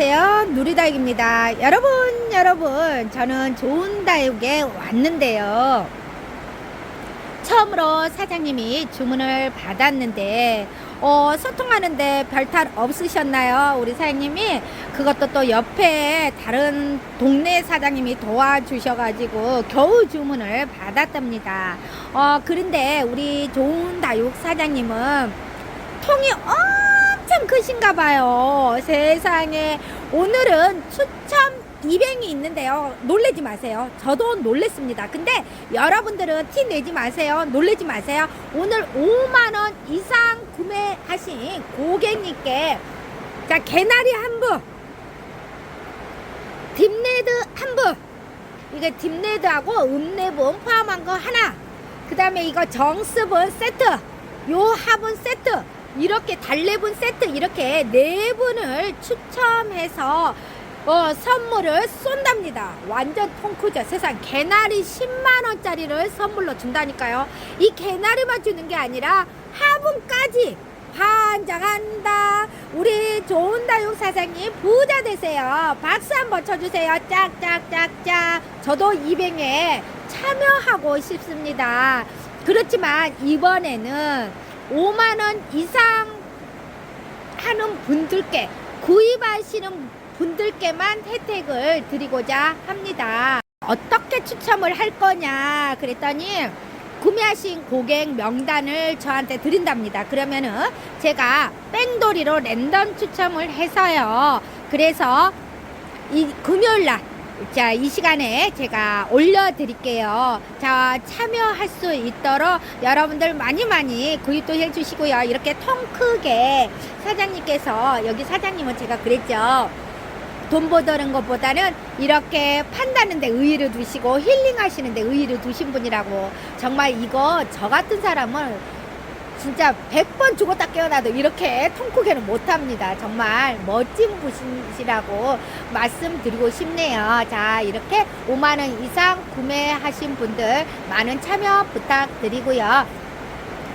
안녕하세요. 누리다육입니다. 여러분 여러분 저는 좋은 다육에 왔는데요. 처음으로 사장님이 주문을 받았는데 어, 소통하는데 별탈 없으셨나요? 우리 사장님이? 그것도 또 옆에 다른 동네 사장님이 도와주셔가지고 겨우 주문을 받았답니다. 어, 그런데 우리 좋은 다육 사장님은 통이 엄 청 크신가 봐요. 세상에. 오늘은 추첨 200이 있는데요. 놀래지 마세요. 저도 놀랬습니다. 근데 여러분들은 티 내지 마세요. 놀래지 마세요. 오늘 5만원 이상 구매하신 고객님께 자, 개나리 한 부, 딥레드 한 부, 이게 딥레드하고 음레분 포함한 거 하나, 그 다음에 이거 정습은 세트, 요 화분 세트, 이렇게 달래분 세트 이렇게 네 분을 추첨해서 어, 선물을 쏜답니다. 완전 통크죠. 세상 개나리 10만 원짜리를 선물로 준다니까요. 이 개나리만 주는 게 아니라 화분까지 환장한다. 우리 좋은 다육 사장님 부자 되세요. 박수 한번 쳐주세요. 짝짝짝짝. 저도 200에 참여하고 싶습니다. 그렇지만 이번에는 5만원 이상 하는 분들께 구입하시는 분들께만 혜택을 드리고자 합니다. 어떻게 추첨을 할 거냐 그랬더니 구매하신 고객 명단을 저한테 드린답니다. 그러면은 제가 뺑돌이로 랜덤 추첨을 해서요. 그래서 이 금요일 날 자, 이 시간에 제가 올려드릴게요. 자, 참여할 수 있도록 여러분들 많이 많이 구입도 해주시고요. 이렇게 통 크게 사장님께서, 여기 사장님은 제가 그랬죠. 돈 버는 것보다는 이렇게 판다는 데 의의를 두시고 힐링 하시는 데 의의를 두신 분이라고. 정말 이거 저 같은 사람은 진짜 100번 죽었다 깨어나도 이렇게 통크게는 못합니다. 정말 멋진 분이시라고 말씀드리고 싶네요. 자, 이렇게 5만원 이상 구매하신 분들 많은 참여 부탁드리고요.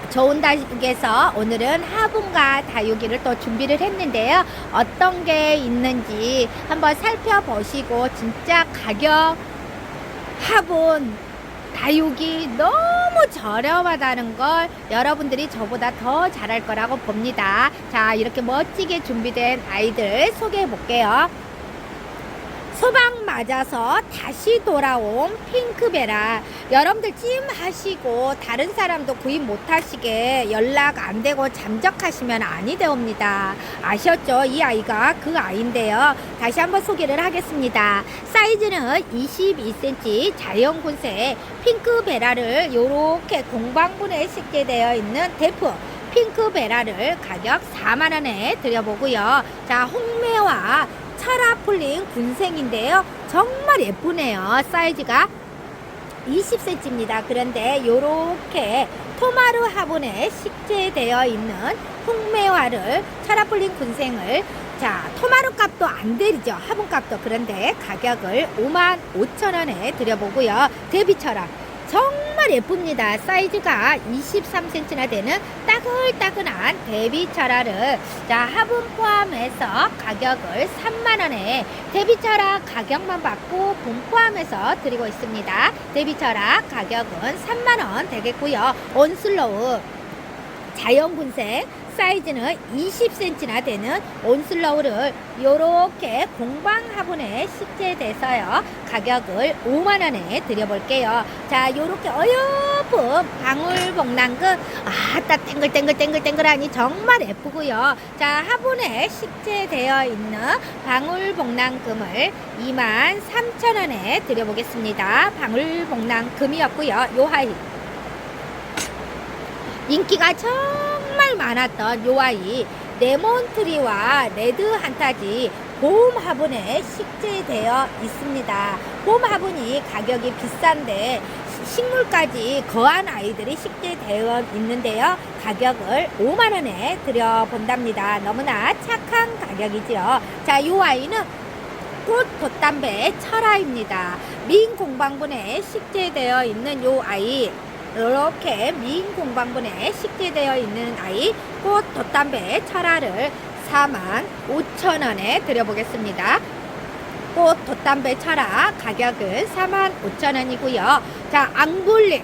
좋은 다육에서 오늘은 화분과 다육이를 또 준비를 했는데요. 어떤 게 있는지 한번 살펴보시고 진짜 가격 화분 다육이 너무 저렴하다는 걸 여러분들이 저보다 더 잘할 거라고 봅니다. 자, 이렇게 멋지게 준비된 아이들 소개해 볼게요. 소방 맞아서 다시 돌아온 핑크베라. 여러분들 찜하시고 다른 사람도 구입 못하시게 연락 안 되고 잠적하시면 아니 되옵니다. 아셨죠? 이 아이가 그 아이인데요. 다시 한번 소개를 하겠습니다. 사이즈는 22cm 자연군색 핑크베라를 이렇게 공방분에 식재되어 있는 대프 핑크베라를 가격 4만원에 드려보고요. 자, 홍매와 차라 폴링 군생인데요. 정말 예쁘네요. 사이즈가 20cm입니다. 그런데 이렇게 토마르 화분에 식재되어 있는 홍매화를 차라폴링 군생을 자 토마르 값도 안 되리죠 화분 값도 그런데 가격을 5만 5천 원에 드려보고요 대비처럼 정 말 예쁩니다. 사이즈가 23cm나 되는 따글따글한 데비 철화를 자 화분 포함해서 가격을 3만원에 데비 철화 가격만 받고 본 포함해서 드리고 있습니다. 데비 철화 가격은 3만원 되겠고요. 온슬로우 자연군색 사이즈는 20cm나 되는 온슬로우를 이렇게 공방 화분에 식재돼서요. 가격을 5만원에 드려볼게요. 자 요렇게 어여쁜 방울복랑금 아따 땡글땡글땡글땡글하니 정말 예쁘고요. 자 화분에 식재되어 있는 방울복랑금을 2만 3천원에 드려보겠습니다. 방울복랑금이었고요. 요 하이 인기가 정말 많았던 요 아이 레몬트리와 레드 한타지 봄 화분에 식재되어 있습니다. 봄 화분이 가격이 비싼데 식물까지 거한 아이들이 식재되어 있는데요. 가격을 5만 원에 드려본답니다. 너무나 착한 가격이죠. 자, 요 아이는 꽃 돛담배 철화입니다. 민 공방분에 식재되어 있는 요 아이 이렇게 민 공방분에 식재되어 있는 아이 꽃 돛담배 철화를 4만 5천 원에 드려보겠습니다. 꽃 돛담배 철학 가격은 4만 5천 원이고요. 자, 앙블리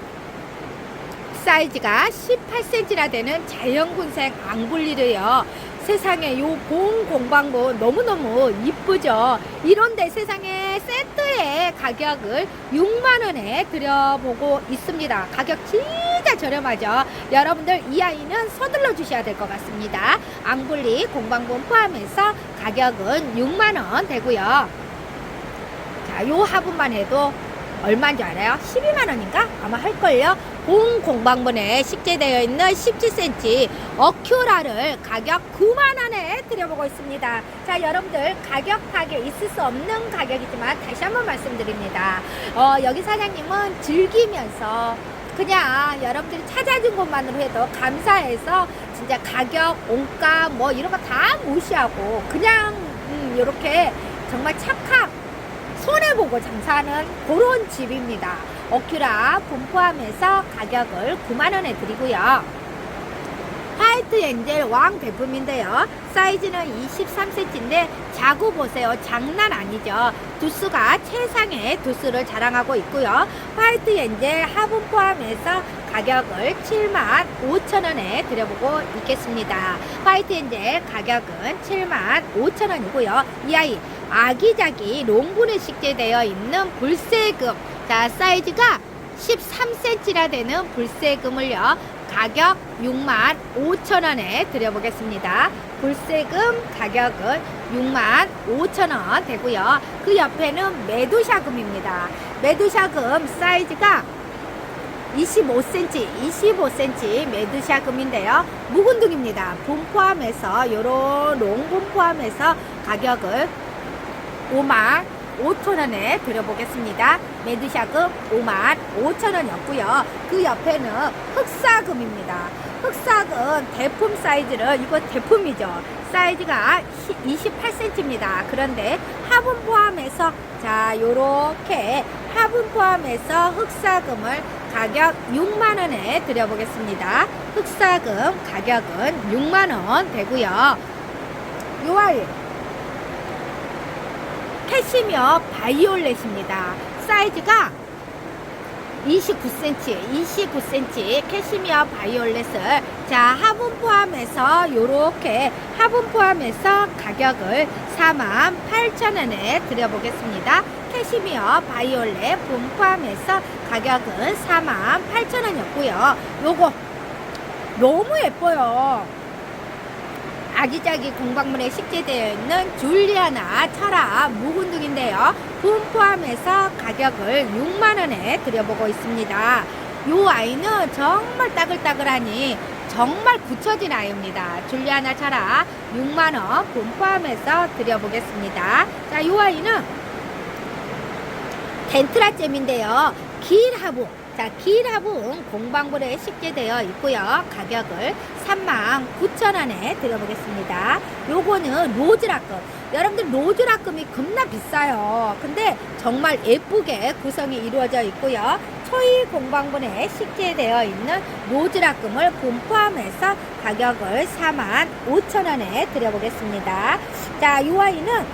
사이즈가 18cm나 되는 자연군생 앙블리를요. 세상에 요봉 공방보 너무너무 이쁘죠. 이런데 세상에 세트의 가격을 6만원에 드려보고 있습니다. 가격 진짜 저렴하죠. 여러분들 이 아이는 서둘러 주셔야 될 것 같습니다. 앙블리 공방본 포함해서 가격은 6만원 되고요. 자, 요 화분만 해도 얼마인 줄 알아요? 12만원인가? 아마 할걸요? 본 공방분에 식재되어 있는 17cm 어큐라를 가격 9만원에 드려보고 있습니다. 자, 여러분들 가격 파괴 있을 수 없는 가격이지만 다시 한번 말씀드립니다. 어, 여기 사장님은 즐기면서 그냥 여러분들이 찾아준 것만으로 해도 감사해서 진짜 가격, 원가 뭐 이런 거 다 무시하고 그냥 음, 이렇게 정말 착각 손해보고 장사하는 그런 집입니다. 어큐라 분 포함해서 가격을 9만원에 드리고요. 화이트 엔젤 왕 제품인데요. 사이즈는 23cm인데 자구 보세요. 장난 아니죠. 두수가 최상의 두수를 자랑하고 있고요. 화이트 엔젤 화분 포함해서 가격을 7만 5천원에 드려보고 있겠습니다. 화이트 엔젤 가격은 7만 5천원이고요. 이 아이 아기자기 롱분에 식재되어 있는 불세금 자 사이즈가 13cm나 되는 불세금을요 가격 6만 5천 원에 드려보겠습니다 불세금 가격은 6만 5천 원 되고요 그 옆에는 메두샤금입니다 메두샤금 사이즈가 25cm, 25cm 메두샤금인데요. 묵은둥입니다. 분 포함해서 요런 롱분 포함해서 가격을 5만 5천원에 드려보겠습니다. 메드샤금 5만 5천원이었고요. 그 옆에는 흑사금입니다. 흑사금 대품 사이즈는 이거 대품이죠. 사이즈가 28cm입니다. 그런데 화분 포함해서 자 요렇게 화분 포함해서 흑사금을 가격 6만원에 드려보겠습니다. 흑사금 가격은 6만원 되고요. 요 아이 캐시미어 바이올렛입니다. 사이즈가 29cm, 29cm 캐시미어 바이올렛을 자 화분 포함해서 요렇게 화분 포함해서 가격을 48,000원에 드려보겠습니다. 캐시미어 바이올렛 분 포함해서 가격은 48,000원이었고요. 요거 너무 예뻐요. 아기자기 공방문에 식재되어 있는 줄리아나 철아 묵은둥인데요. 분 포함해서 가격을 6만원에 드려보고 있습니다. 이 아이는 정말 따글따글하니 정말 굳혀진 아이입니다. 줄리아나 철아 6만원 분 포함해서 드려보겠습니다. 자, 이 아이는 덴트라잼인데요. 길 화분. 자, 길 화분 공방불에 식재되어 있고요. 가격을 39,000원에 드려보겠습니다. 요거는 로즈라금. 여러분들 로즈라금이 겁나 비싸요. 근데 정말 예쁘게 구성이 이루어져 있고요. 초이 공방분에 식재되어 있는 로즈라금을 분 포함해서 가격을 45,000원에 드려보겠습니다. 자, 이 아이는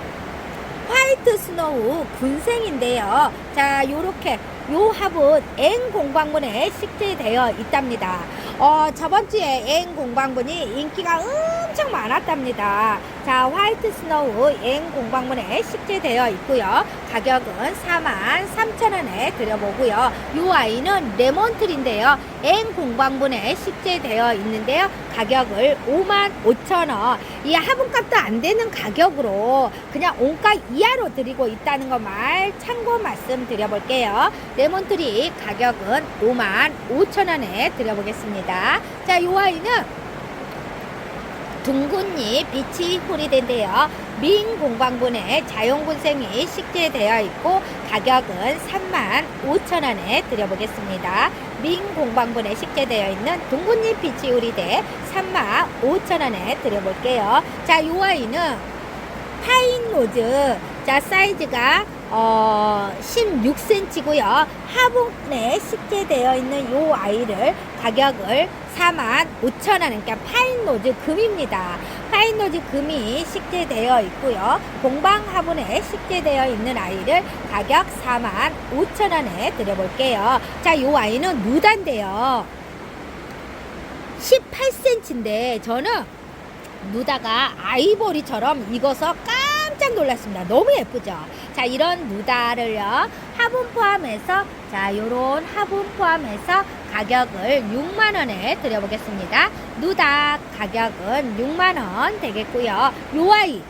화이트 스노우 군생인데요. 자, 요렇게 요 화분 N 공방분에 식재되어 있답니다. 어, 저번 주에 N 공방분이 인기가 엄청 많았답니다. 자, 화이트 스노우 N 공방분에 식재되어 있고요. 가격은 4만 3천원에 드려보고요. 요 아이는 레몬틀인데요. N 공방분에 식재되어 있는데요. 가격을 5만 5천원. 이 화분값도 안 되는 가격으로 그냥 원가 이하로 드리고 있다는 거말 참고 말씀 드려볼게요. 레몬트리 가격은 5만 5천원에 드려보겠습니다. 자, 요 아이는 둥근잎 빛이 호리된데요. 민 공방분에 자연군생이 식재되어 있고 가격은 3만 5천 원에 드려보겠습니다. 민 공방분에 식재되어 있는 둥근잎 빛이 호리대 3만 5천 원에 드려볼게요. 자, 요 아이는 파인 노즈 자 사이즈가 어 16cm고요. 화분에 식재되어 있는 요 아이를 가격을 4만 5천 원, 그러니까 파인 노즈 금입니다. 파인노즈 금이 식재되어 있고요. 공방 화분에 식재되어 있는 아이를 가격 4만 5천 원에 드려볼게요. 자, 요 아이는 누단데요. 18cm인데 저는 누다가 아이보리처럼 익어서 깜짝 놀랐습니다. 너무 예쁘죠? 자, 이런 누다를요, 화분 포함해서, 자, 요런 화분 포함해서 가격을 6만 원에 드려보겠습니다. 누다 가격은 6만 원 되겠고요. 요 아이,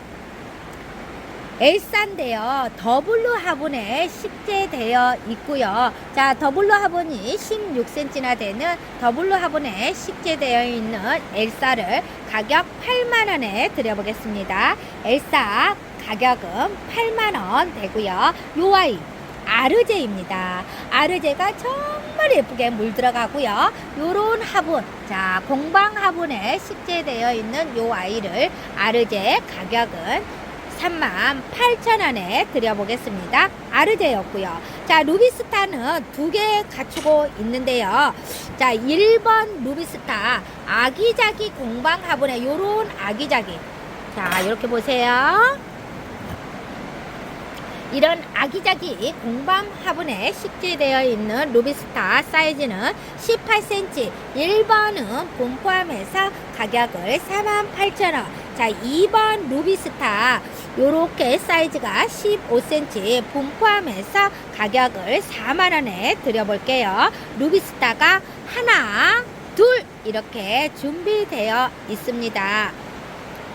엘사인데요. 더블로 화분에 식재되어 있고요. 자, 더블로 화분이 16cm나 되는 더블로 화분에 식재되어 있는 엘사를 가격 8만 원에 드려보겠습니다. 엘사 가격은 8만원 되고요. 요 아이, 아르제입니다. 아르제가 정말 예쁘게 물 들어가고요. 요런 화분, 자, 공방 화분에 식재되어 있는 요 아이를 아르제 가격은 3만 8천 원에 드려보겠습니다. 아르제였고요. 자, 루비스타는 두 개 갖추고 있는데요. 자, 1번 루비스타 아기자기 공방 화분에 요런 아기자기. 자, 이렇게 보세요. 이런 아기자기 공방 화분에 식재되어 있는 루비스타 사이즈는 18cm 1번은 본 포함해서 가격을 48,000원. 자 2번 루비스타 요렇게 사이즈가 15cm 본 포함해서 가격을 4만원에 드려볼게요. 루비스타가 하나 둘 이렇게 준비되어 있습니다.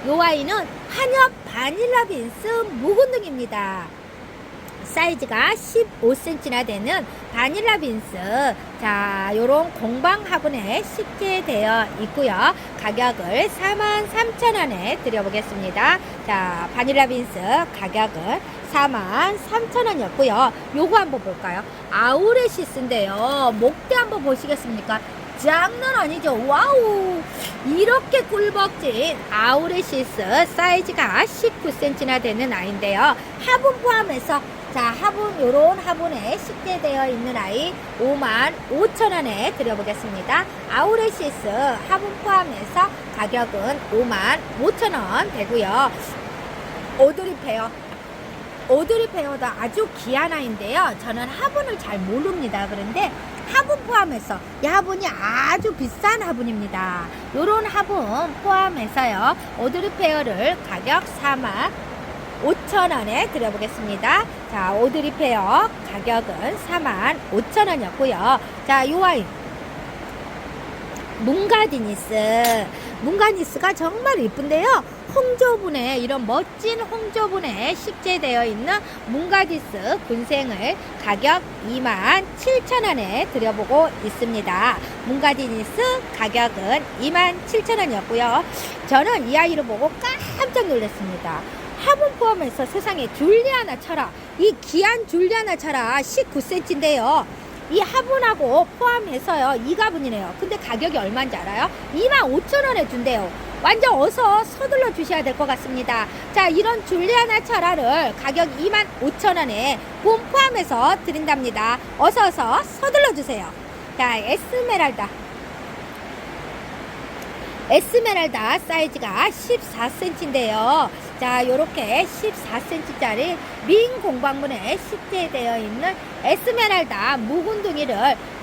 요 아이는 한엽 바닐라 빈스 묵은등입니다 사이즈가 15cm나 되는 바닐라 빈스. 자 요런 공방 화분에 식재되어 있고요. 가격을 43,000원에 드려보겠습니다. 자 바닐라 빈스 가격은 43,000원이었고요. 요거 한번 볼까요? 아우레시스인데요. 목대 한번 보시겠습니까? 장난 아니죠. 와우! 이렇게 꿀벅진 아우레시스 사이즈가 19cm나 되는 아이인데요. 화분 포함해서 자, 화분, 요런 화분에 식재되어 있는 아이 5만 5천 원에 드려보겠습니다. 아우레시스 화분 포함해서 가격은 5만 5천 원 되고요. 오드리 페어. 오드리 페어도 아주 귀한 아이인데요. 저는 화분을 잘 모릅니다. 그런데 화분 포함해서 이 화분이 아주 비싼 화분입니다. 요런 화분 포함해서요. 오드리 페어를 가격 4만 5,000원에 드려보겠습니다. 자, 오드리 페어 가격은 4만 5천원이었고요. 자, 요 아이. 문가디니스. 문가디니스가 정말 이쁜데요. 홍조분에 이런 멋진 홍조분에 식재되어 있는 문가디스 군생을 가격 2만 7천 원에 드려보고 있습니다. 문가디니스 가격은 2만 7천 원이었고요. 저는 이 아이를 보고 깜짝 놀랐습니다. 화분 포함해서 세상에 줄리아나 철아 이 귀한 줄리아나 철아 19cm인데요. 이 화분하고 포함해서요 이 가분이네요. 근데 가격이 얼마인지 알아요? 25,000원에 준대요. 완전 어서 서둘러 주셔야 될 것 같습니다. 자 이런 줄리아나 철화를 가격 25,000원에 본 포함해서 드린답니다. 어서 어서 서둘러 주세요. 자 에스메랄다 에스메랄다 사이즈가 14cm인데요. 자, 요렇게 14cm짜리 민 공방문에 식재되어 있는 에스메랄다 묵은둥이를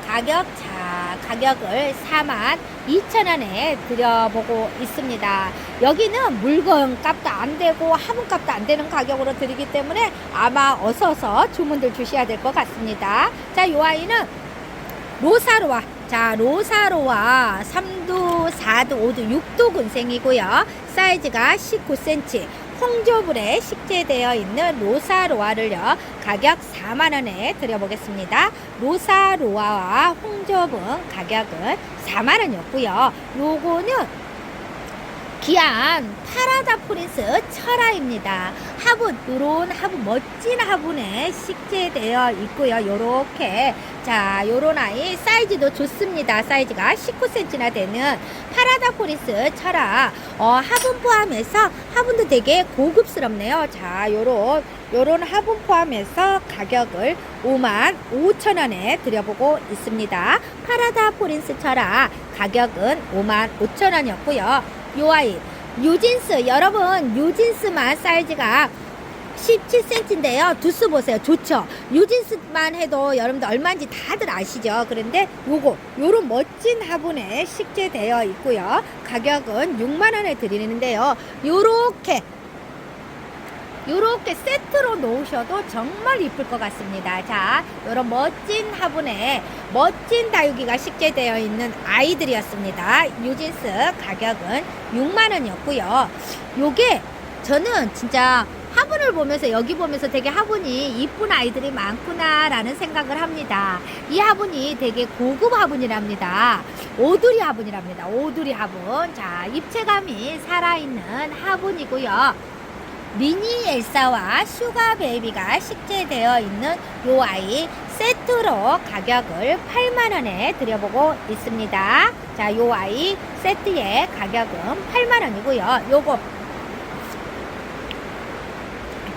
가격, 자, 가격을 4만 2천원에 드려보고 있습니다. 여기는 물건 값도 안 되고 화분 값도 안 되는 가격으로 드리기 때문에 아마 어서서 주문들 주셔야 될 것 같습니다. 자, 요 아이는 로사로와 자 로사로와 3도 4도 5도 6도 군생이고요. 사이즈가 19cm 홍조불에 식재되어 있는 로사로아를요 가격 4만원에 드려보겠습니다. 로사로아와 홍조분 가격은 4만원이었고요. 요거는 귀한 파라다 프린스 철화입니다. 화분, 요런 화분, 멋진 화분에 식재되어 있고요. 요렇게. 자, 요런 아이 사이즈도 좋습니다. 사이즈가 19cm나 되는 파라다 프린스 철화. 어, 화분 포함해서 화분도 되게 고급스럽네요. 자, 요런, 요런 화분 포함해서 가격을 5만 5천 원에 드려보고 있습니다. 파라다 프린스 철화 가격은 5만 5천 원이었고요. 요 아이 뉴진스 여러분 뉴진스만 사이즈가 17cm인데요. 두스 보세요. 좋죠? 뉴진스만 해도 여러분들 얼마인지 다들 아시죠? 그런데 요거 요런 멋진 화분에 식재되어 있고요. 가격은 6만원에 드리는데요. 요렇게 요렇게 세트로 놓으셔도 정말 이쁠 것 같습니다. 자, 요런 멋진 화분에 멋진 다육이가 식재되어 있는 아이들이었습니다. 뉴진스 가격은 6만 원이었고요. 요게 저는 진짜 화분을 보면서 여기 보면서 되게 화분이 이쁜 아이들이 많구나라는 생각을 합니다. 이 화분이 되게 고급 화분이랍니다. 오두리 화분이랍니다. 오두리 화분. 자, 입체감이 살아있는 화분이고요. 미니 엘사와 슈가 베이비가 식재되어 있는 요 아이 세트로 가격을 8만원에 드려보고 있습니다. 자, 요 아이 세트의 가격은 8만원이고요. 요거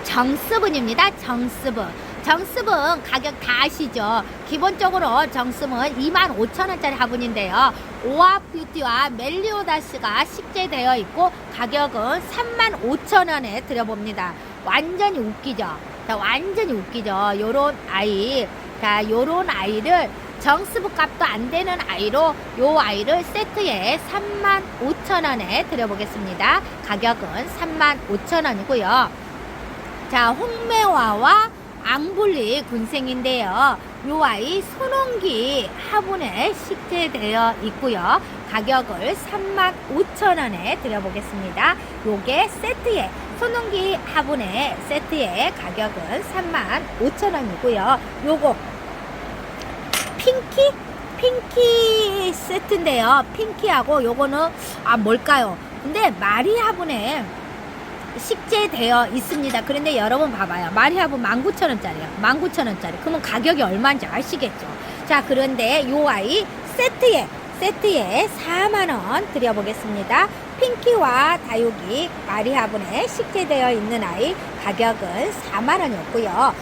정스분입니다. 정스분. 정스분 가격 다 아시죠? 기본적으로 정스분 25,000원짜리 화분인데요. 오아 뷰티와 멜리오다스가 식재되어 있고 가격은 35,000원에 드려봅니다. 완전히 웃기죠? 자, 완전히 웃기죠? 요런 아이. 자, 요런 아이를 정스부 값도 안 되는 아이로 요 아이를 세트에 35,000원에 드려보겠습니다. 가격은 35,000원이고요. 자, 홍매화와 앙블리 군생인데요. 요 아이 손홍기 화분에 식재되어 있고요. 가격을 35,000원에 드려보겠습니다. 요게 세트에 손홍기 화분에 세트의 가격은 35,000원이고요. 요거 핑키 핑키 세트인데요. 핑키하고 요거는 아 뭘까요? 근데 마리 화분에 식재되어 있습니다. 그런데 여러분 봐봐요. 마리아분 19,000원짜리야. 19,000원짜리. 그러면 가격이 얼마인지 아시겠죠? 자, 그런데 요 아이 세트에 세트에 4만원 드려보겠습니다. 핑키와 다육이 마리아분에 식재되어 있는 아이 가격은 4만원이었고요.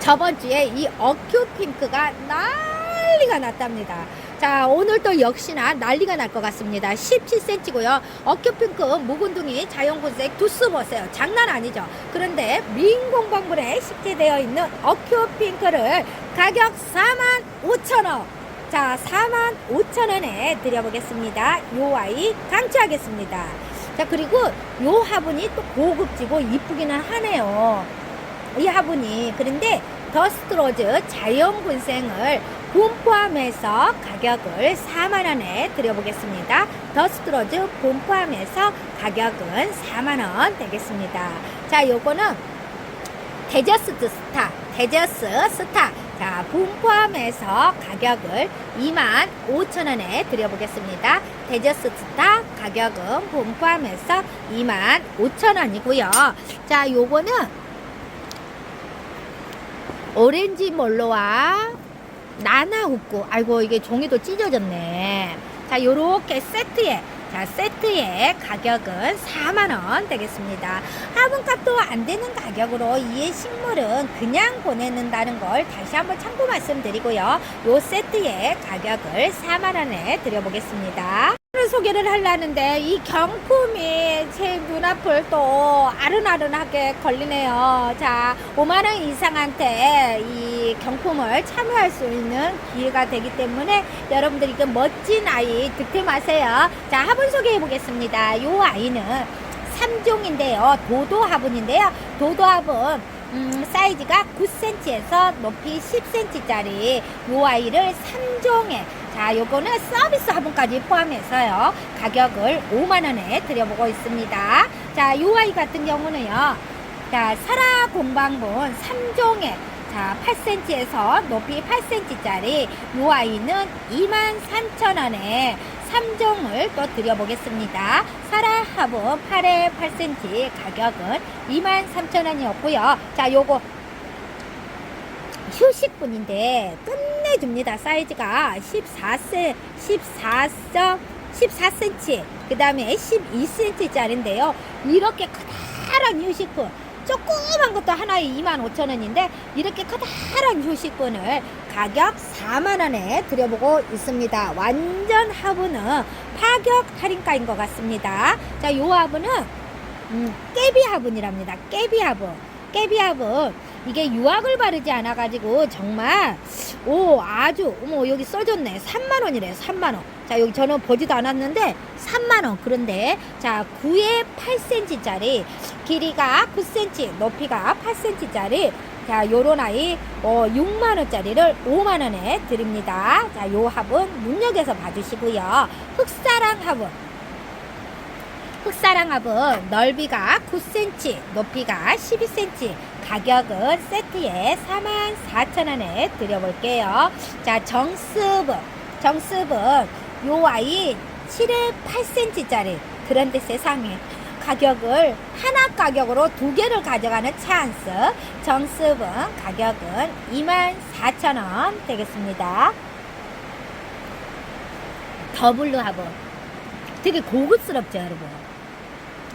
저번 주에 이 어큐 핑크가 난리가 났답니다. 자, 오늘 또 역시나 난리가 날 것 같습니다. 17cm고요. 어큐핑크 묵은둥이 자연군색 두스 보세요. 장난 아니죠? 그런데 민공방불에 식재되어 있는 어큐핑크를 가격 45,000원. 자, 45,000원에 드려보겠습니다. 요 아이 강추하겠습니다. 자, 그리고 요 화분이 또 고급지고 이쁘기는 하네요. 이 화분이. 그런데 더스트로즈 자연군생을 본 포함해서 가격을 4만원에 드려보겠습니다. 더스트로즈 본 포함해서 가격은 4만원 되겠습니다. 자, 요거는 데저스 스타, 데저스 스타. 자, 본 포함해서 가격을 2만 5천원에 드려보겠습니다. 데저스 스타 가격은 본 포함해서 2만 5천원이고요. 자, 요거는 오렌지 몰로와? 나나 웃고 아이고 이게 종이도 찢어졌네. 자 요렇게 세트에 자 세트의 가격은 4만원 되겠습니다. 화분값도 안 되는 가격으로 이 식물은 그냥 보내는다는 걸 다시 한번 참고 말씀드리고요. 요 세트의 가격을 4만원에 드려보겠습니다 소개를 하려는데 이 경품이 제 눈앞을 또 아른아른하게 걸리네요. 자, 5만원 이상한테 이 경품을 참여할 수 있는 기회가 되기 때문에 여러분들이 그 멋진 아이 득템하세요. 자, 화분 소개해 보겠습니다. 이 아이는 3종인데요. 도도 화분인데요. 도도 화분 음, 사이즈가 9cm에서 높이 10cm짜리 이 아이를 3종에 자, 요거는 서비스 화분까지 포함해서요. 가격을 5만원에 드려보고 있습니다. 자, 요 아이 같은 경우는요. 자, 사라 공방본 3종에 자, 8cm에서 높이 8cm짜리 요 아이는 23,000원에 3종을 또 드려보겠습니다. 사라 화분 8에 8cm 가격은 23,000원이었고요. 자, 요거 휴식분인데 끝내줍니다. 사이즈가 14세, 14점, 14cm, 그 다음에 12cm짜리인데요. 이렇게 커다란 휴식분, 조그만 것도 하나에 25,000원인데, 이렇게 커다란 휴식분을 가격 4만원에 드려보고 있습니다. 완전 화분은 파격 할인가인 것 같습니다. 자, 요 화분은 음, 깨비 화분이랍니다. 깨비 화분. 깨비 화분. 이게 유압을 바르지 않아가지고 정말 오 아주 어머 여기 써졌네. 3만원이래요 3만원. 자 여기 저는 보지도 않았는데 3만원. 그런데 자 9에 8cm짜리 길이가 9cm 높이가 8cm짜리 자 요런 아이 어 6만원짜리를 5만원에 드립니다. 자요 화분 눈여겨서 봐주시고요. 흑사랑 화분. 흑사랑 화분 넓이가 9cm, 높이가 12cm, 가격은 세트에 44,000원에 드려볼게요. 자, 정습은, 정습은 요 아이 7에 8cm짜리. 그런데 세상에 가격을 하나 가격으로 두 개를 가져가는 찬스. 정습은 가격은 24,000원 되겠습니다. 더블로 화분. 되게 고급스럽죠, 여러분.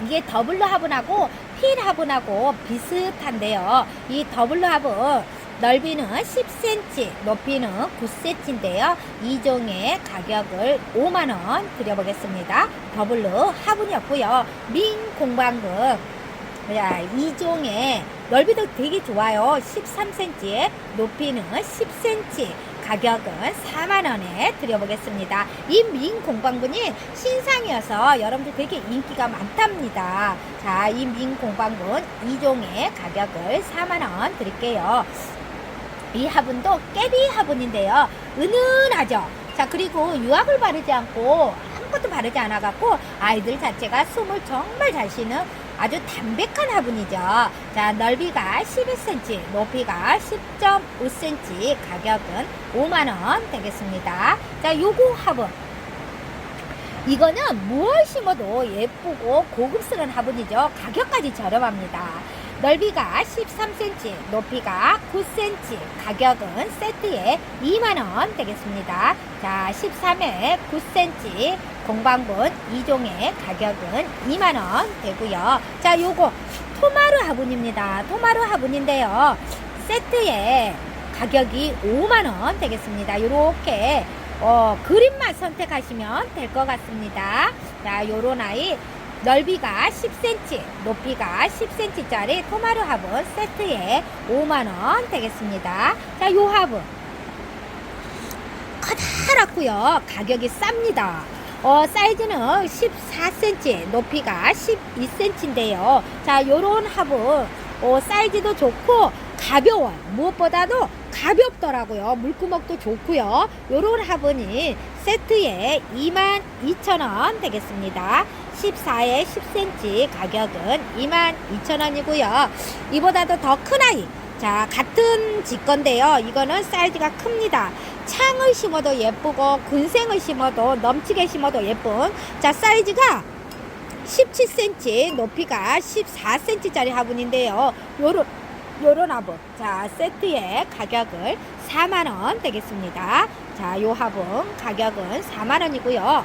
이게 더블로 화분하고 휠 화분하고 비슷한데요. 이 더블로 화분 넓이는 10cm, 높이는 9cm인데요. 이 종의 가격을 5만원 드려보겠습니다. 더블로 화분이었고요. 민 공방금 자, 이 종의 넓이도 되게 좋아요. 13cm, 높이는 10cm. 가격은 4만원에 드려보겠습니다. 이 민 공방분이 신상이어서 여러분들 되게 인기가 많답니다. 자, 이 민 공방분 2종의 가격을 4만원 드릴게요. 이 화분도 깨비 화분인데요. 은은하죠? 자, 그리고 유압을 바르지 않고 아무것도 바르지 않아갖고 아이들 자체가 숨을 정말 잘 쉬는 아주 담백한 화분이죠. 자, 넓이가 11cm, 높이가 10.5cm, 가격은 5만원 되겠습니다. 자, 요거 화분. 이거는 무얼 심어도 예쁘고 고급스러운 화분이죠. 가격까지 저렴합니다. 넓이가 13cm, 높이가 9cm, 가격은 세트에 2만원 되겠습니다. 자, 13에 9cm 공방분 2종의 가격은 2만원 되고요. 자, 요거 토마루 화분입니다. 토마루 화분인데요. 세트에 가격이 5만원 되겠습니다. 요렇게 어, 그림만 선택하시면 될 것 같습니다. 자, 요런 아이 넓이가 10cm, 높이가 10cm짜리 토마루 화분 세트에 5만원 되겠습니다. 자, 요 화분. 커다랗고요 가격이 쌉니다. 어, 사이즈는 14cm, 높이가 12cm인데요. 자, 요런 화분, 어, 사이즈도 좋고, 가벼워. 무엇보다도 가볍더라고요. 물구멍도 좋고요. 요런 화분이 세트에 22,000원 되겠습니다. 14에 10cm 가격은 22,000원이고요. 이보다도 더 큰 아이. 자, 같은 직건데요. 이거는 사이즈가 큽니다. 창을 심어도 예쁘고 군생을 심어도 넘치게 심어도 예쁜. 자 사이즈가 17cm 높이가 14cm짜리 화분인데요. 요런 요런 화분. 자 세트의 가격을 4만원 되겠습니다. 자요 화분 가격은 4만원이고요.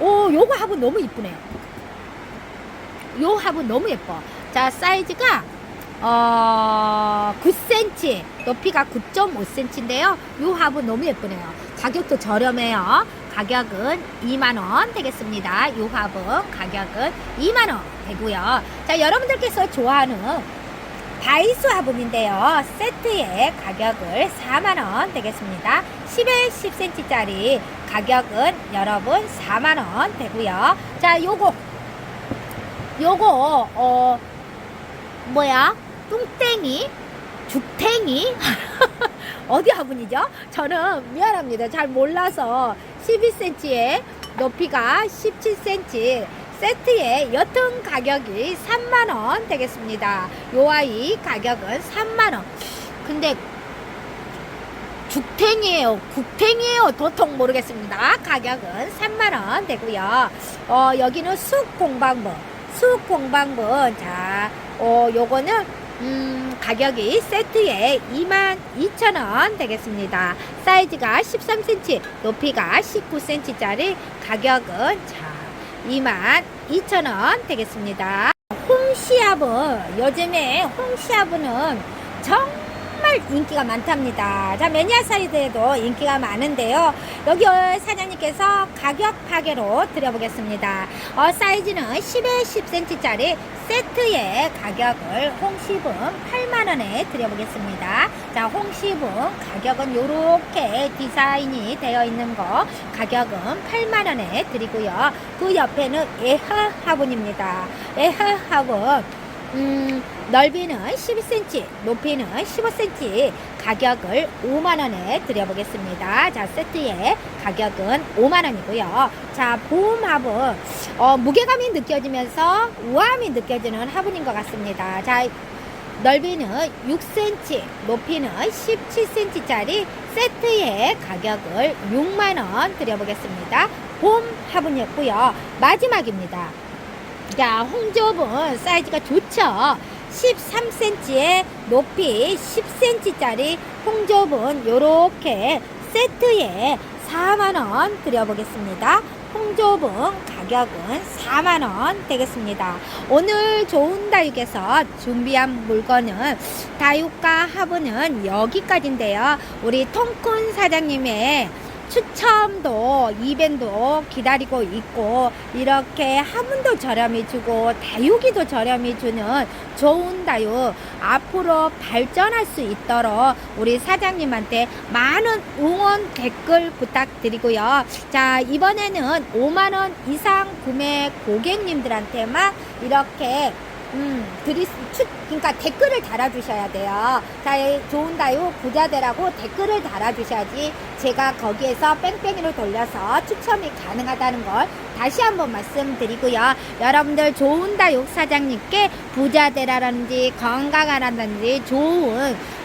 오 요거 화분 너무 이쁘네요. 요 화분 너무 예뻐. 자 사이즈가 어, 9cm, 높이가 9.5cm인데요. 요 화분 너무 예쁘네요. 가격도 저렴해요. 가격은 2만원 되겠습니다. 요 화분 가격은 2만원 되고요. 자, 여러분들께서 좋아하는 바이스 화분인데요. 세트의 가격을 4만원 되겠습니다. 10에 10cm짜리 가격은 여러분 4만원 되고요. 자, 요거, 요거, 어, 뭐야? 뚱땡이? 죽탱이? 어디 화분이죠? 저는 미안합니다. 잘 몰라서 12cm에 높이가 17cm 세트에 여튼 가격이 3만원 되겠습니다. 요 아이 가격은 3만원. 근데 죽탱이에요, 국탱이에요, 도통 모르겠습니다. 가격은 3만원 되고요. 어, 여기는. 숲 공방부. 자, 어, 요거는 음, 가격이 세트에 22,000원 되겠습니다. 사이즈가 13cm, 높이가 19cm짜리 가격은 자, 22,000원 되겠습니다. 홍시아브, 요즘에 홍시아브는 정말 정말 인기가 많답니다. 자, 매니아 사이드에도 인기가 많은데요. 여기 사장님께서 가격 파괴로 드려보겠습니다. 어, 사이즈는 10에 10cm짜리 세트의 가격을 홍시분 8만원에 드려보겠습니다. 자, 홍시분 가격은 이렇게 디자인이 되어 있는 거 가격은 8만원에 드리고요. 그 옆에는 에하 화분입니다. 에하 화분 음, 넓이는 12cm, 높이는 15cm, 가격을 5만원에 드려보겠습니다. 자, 세트의 가격은 5만원이고요. 자, 보험 화분, 어, 무게감이 느껴지면서 우아함이 느껴지는 화분인 것 같습니다. 자, 넓이는 6cm, 높이는 17cm짜리 세트의 가격을 6만원 드려보겠습니다. 봄 화분이었고요. 마지막입니다. 자, 홍조분 사이즈가 좋죠. 13cm에 높이 10cm짜리 홍조분 요렇게 세트에 4만원 드려보겠습니다. 홍조분 가격은 4만원 되겠습니다. 오늘 좋은 다육에서 준비한 물건은 다육과 화분은 여기까지인데요. 우리 통큰 사장님의 추첨도 이벤도 기다리고 있고 이렇게 화분도 저렴히 주고 다육이도 저렴히 주는 좋은 다육 앞으로 발전할 수 있도록 우리 사장님한테 많은 응원 댓글 부탁드리고요. 자 이번에는 5만 원 이상 구매 고객님들한테만 이렇게 음, 드리, 추, 그러니까 댓글을 달아주셔야 돼요. 자, 이 좋은 다육 부자되라고 댓글을 달아주셔야지 제가 거기에서 뺑뺑이를 돌려서 추첨이 가능하다는 걸 다시 한번 말씀드리고요. 여러분들 좋은 다육 사장님께 부자되라라든지 건강하라든지 좋은 덕,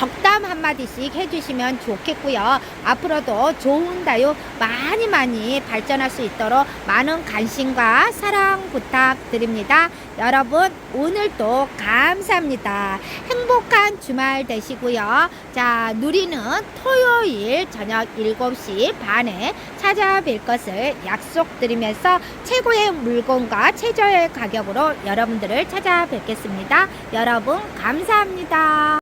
덕담 한마디씩 해주시면 좋겠고요. 앞으로도 좋은 다육 많이 많이 발전할 수 있도록 많은 관심과 사랑 부탁드립니다. 여러분, 오늘도 감사합니다. 행복한 주말 되시고요. 자, 누리는 토요일 저녁 7시 반에 찾아뵐 것을 약속드리면서 최고의 물건과 최저의 가격으로 여러분들을 찾아뵙겠습니다. 여러분, 감사합니다.